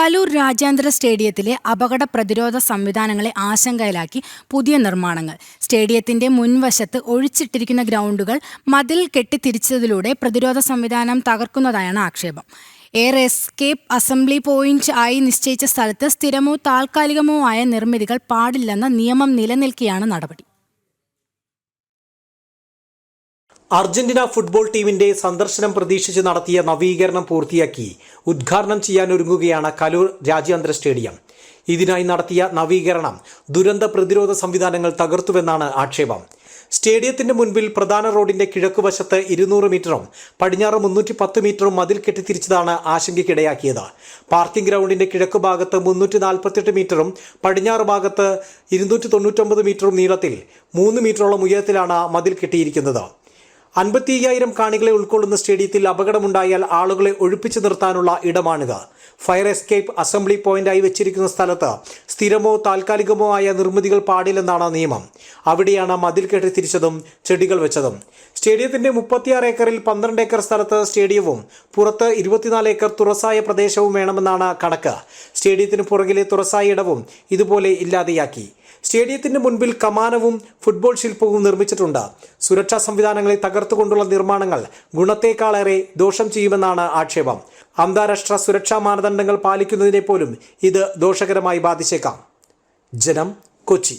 കലൂർ രാജ്യാന്തര സ്റ്റേഡിയത്തിലെ അപകട പ്രതിരോധ സംവിധാനങ്ങളെ ആശങ്കയിലാക്കി പുതിയ നിർമ്മാണങ്ങൾ. സ്റ്റേഡിയത്തിന്റെ മുൻവശത്ത് ഒഴിച്ചിട്ടിരിക്കുന്ന ഗ്രൗണ്ടുകൾ മതിൽ കെട്ടിത്തിരിച്ചതിലൂടെ പ്രതിരോധ സംവിധാനം തകർക്കുന്നതായാണ് ആക്ഷേപം. എയർ എസ്കേപ്പ് അസംബ്ലി പോയിന്റ് ആയി നിശ്ചയിച്ച സ്ഥലത്ത് സ്ഥിരമോ താൽക്കാലികമോ ആയ നിർമ്മിതികൾ പാടില്ലെന്ന നിയമം നിലനിൽക്കെയാണ് നടപടി. അർജന്റീന ഫുട്ബോൾ ടീമിന്റെ സന്ദർശനം പ്രതീക്ഷിച്ച് നടത്തിയ നവീകരണം പൂർത്തിയാക്കി ഉദ്ഘാടനം ചെയ്യാനൊരുങ്ങുകയാണ് കലൂർ രാജ്യാന്തര സ്റ്റേഡിയം. ഇതിനായി നടത്തിയ നവീകരണം ദുരന്ത പ്രതിരോധ സംവിധാനങ്ങൾ തകർത്തുവെന്നാണ് ആക്ഷേപം. സ്റ്റേഡിയത്തിന്റെ മുൻപിൽ പ്രധാന റോഡിന്റെ കിഴക്കുവശത്ത് ഇരുന്നൂറ് മീറ്ററും പടിഞ്ഞാറ് മുന്നൂറ്റി പത്ത് മീറ്ററും മതിൽ കെട്ടിത്തിരിച്ചതാണ് ആശങ്കയ്ക്കിടയാക്കിയത്. പാർക്കിംഗ് ഗ്രൗണ്ടിന്റെ കിഴക്ക് ഭാഗത്ത് മുന്നൂറ്റി നാൽപ്പത്തെട്ട് മീറ്ററും പടിഞ്ഞാറ് ഭാഗത്ത് ഇരുന്നൂറ്റി തൊണ്ണൂറ്റൊമ്പത് മീറ്ററും നീളത്തിൽ മൂന്ന് മീറ്ററോളം ഉയരത്തിലാണ് മതിൽ കെട്ടിയിരിക്കുന്നത്. അൻപത്തി അയ്യായിരം കാണികളെ ഉൾക്കൊള്ളുന്ന സ്റ്റേഡിയത്തിൽ അപകടമുണ്ടായാൽ ആളുകളെ ഒഴിപ്പിച്ചു നിർത്താനുള്ള ഇടമാണിത്. ഫയർ എസ്കേപ്പ് അസംബ്ലി പോയിന്റായി വെച്ചിരിക്കുന്ന സ്ഥലത്ത് സ്ഥിരമോ താൽക്കാലികമോ ആയ നിർമ്മിതികൾ പാടില്ലെന്നാണ് നിയമം. അവിടെയാണ് മതിൽ കെട്ടി തിരിച്ചതും ചെടികൾ വെച്ചതും. സ്റ്റേഡിയത്തിന്റെ മുപ്പത്തിയാറ് ഏക്കറിൽ പന്ത്രണ്ട് ഏക്കർ സ്ഥലത്ത് സ്റ്റേഡിയവും പുറത്ത് ഇരുപത്തിനാല് ഏക്കർ തുറസായ പ്രദേശവും വേണമെന്നാണ് കണക്ക്. സ്റ്റേഡിയത്തിന് പുറകിലെ തുറസായ ഇടവും ഇതുപോലെ ഇല്ലാതെയാക്കി. സ്റ്റേഡിയത്തിന്റെ മുൻപിൽ കമാനവും ഫുട്ബോൾ ശില്പവും നിർമ്മിച്ചിട്ടുണ്ട്. സുരക്ഷാ സംവിധാനങ്ങളെ തകർത്തുകൊണ്ടുള്ള നിർമ്മാണങ്ങൾ ഗുണത്തേക്കാളേറെ ദോഷം ചെയ്യുമെന്നാണ് ആക്ഷേപം. അന്താരാഷ്ട്ര സുരക്ഷാ മാനദണ്ഡങ്ങൾ പാലിക്കുന്നതിനെ പോലും ഇത് ദോഷകരമായി ബാധിച്ചേക്കാം. ജനം കൊച്ചി.